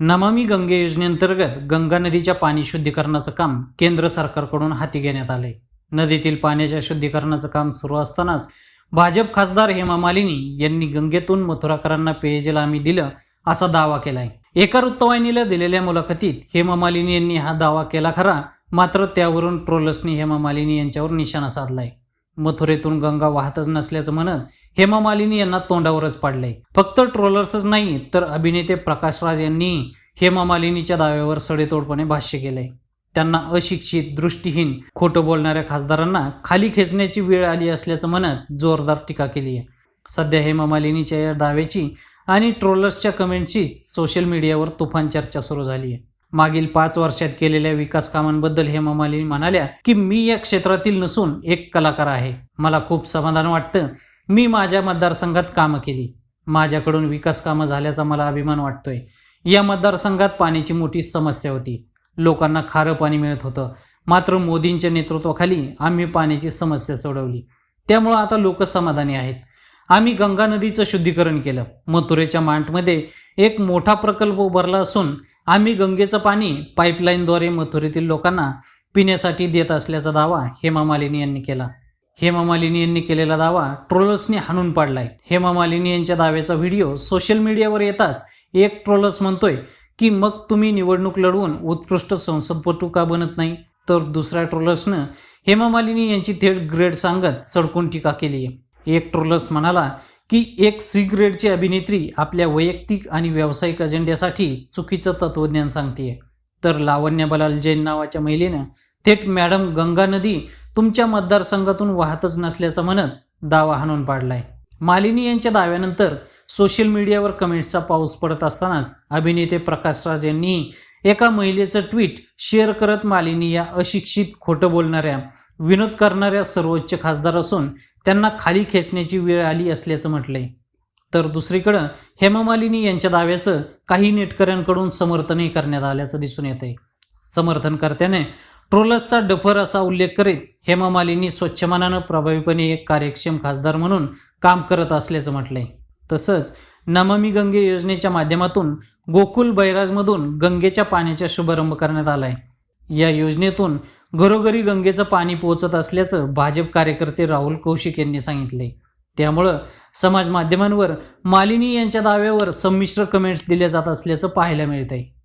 नमामी गंगे योजनेअंतर्गत गंगा नदीच्या पाणी शुद्धीकरणाचं काम केंद्र सरकारकडून हाती घेण्यात आले नदीतील पाण्याच्या शुद्धीकरणाचं काम सुरू असतानाच भाजप खासदार हेमा मालिनी यांनी गंगेतून मथुराकरांना पेयजल आम्ही दिलं असा दावा केलाय. एका वृत्तवाहिनीला दिलेल्या मुलाखतीत हेमा मालिनी यांनी हा दावा केला खरा मात्र त्यावरून ट्रोलर्सनी हेमा मालिनी यांच्यावर निशाणा साधलाय. मथुरेतून गंगा वाहतच नसल्याचं म्हणत हेमा मालिनी यांना तोंडावरच पाडलंय. फक्त ट्रोलर्सच नाही तर अभिनेते प्रकाश राज यांनी हेमा मालिनीच्या दाव्यावर सडेतोडपणे भाष्य केलंय. त्यांना अशिक्षित दृष्टीहीन खोटं बोलणाऱ्या खासदारांना खाली खेचण्याची वेळ आली असल्याचं म्हणत जोरदार टीका केली आहे. सध्या हेमा मालिनीच्या या दाव्याची आणि ट्रोलर्सच्या कमेंटची सोशल मीडियावर तुफान चर्चा सुरू झाली आहे. मागील पाच वर्षात केलेल्या विकास कामांबद्दल हेमा मालिनी म्हणाल्या की मी या क्षेत्रातील नसून एक कलाकार आहे. मला खूप समाधान वाटतं मी माझ्या मतदारसंघात कामं केली. माझ्याकडून विकास कामं झाल्याचा मला अभिमान वाटतोय. या मतदारसंघात पाण्याची मोठी समस्या होती. लोकांना खारं पाणी मिळत होतं. मात्र मोदींच्या नेतृत्वाखाली आम्ही पाण्याची समस्या सोडवली. त्यामुळं आता लोक समाधानी आहेत. आम्ही गंगा नदीचं शुद्धीकरण केलं. मथुरेच्या मांटमध्ये एक मोठा प्रकल्प उभारला असून आम्ही गंगेचं पाणी पाईपलाईनद्वारे मथुरेतील लोकांना पिण्यासाठी देत असल्याचा दावा हेमा मालिनी यांनी केला. हेमा मालिनी यांनी केलेला दावा ट्रोलर्सने हाणून पाडलाय. हेमा मालिनी यांच्या दाव्याचा व्हिडिओ सोशल मीडियावर येताच एक ट्रोलर्स म्हणतोय की मग तुम्ही निवडणूक लढवून उत्कृष्ट संसदपटू का बनत नाही? तर दुसऱ्या ट्रोलर्सनं हेमा मालिनी यांची थेट ग्रेड सांगत सडकून टीका केली आहे एक ट्रोलर्स म्हणाला की एक सी ग्रेडची अभिनेत्री आपल्या वैयक्तिक आणि व्यावसायिक अजेंड्यासाठी चुकीचं तत्वज्ञान सांगते तर लावण्य बलाल जैन नावाच्या महिलेनं थेट मॅडम गंगा नदी तुमच्या मतदारसंघातून वाहतच नसल्याचं म्हणत दावा हाणून पाडलाय. मालिनी यांच्या दाव्यानंतर सोशल मीडियावर कमेंट्सचा पाऊस पडत असतानाच अभिनेते प्रकाश राज यांनी एका महिलेचं ट्विट शेअर करत मालिनी या अशिक्षित खोटं बोलणाऱ्या विनोद करणाऱ्या सर्वोच्च खासदार असून त्यांना खाली खेचण्याची वेळ आली असल्याचं म्हटलंय. तर दुसरीकडं हेमा मालिनी यांच्या दाव्याचं काही नेटकऱ्यांकडून समर्थनही करण्यात आल्याचं दिसून येत आहे समर्थनकर्त्याने ट्रोलर्सचा डफर असा उल्लेख करीत हेमा मालिनी स्वच्छ मनानं प्रभावीपणे एक कार्यक्षम खासदार म्हणून काम करत असल्याचं म्हटलंय. तसंच नमामी गंगे योजनेच्या माध्यमातून गोकुल बैराजमधून गंगेच्या पाण्याचा शुभारंभ करण्यात आलाय. या योजनेतून घरोघरी गंगेचं पाणी पोहोचत असल्याचं भाजप कार्यकर्ते राहुल कौशिक यांनी सांगितले त्यामुळं समाज माध्यमांवर मालिनी यांच्या दाव्यावर संमिश्र कमेंट्स दिल्या जात असल्याचं पाहायला मिळत आहे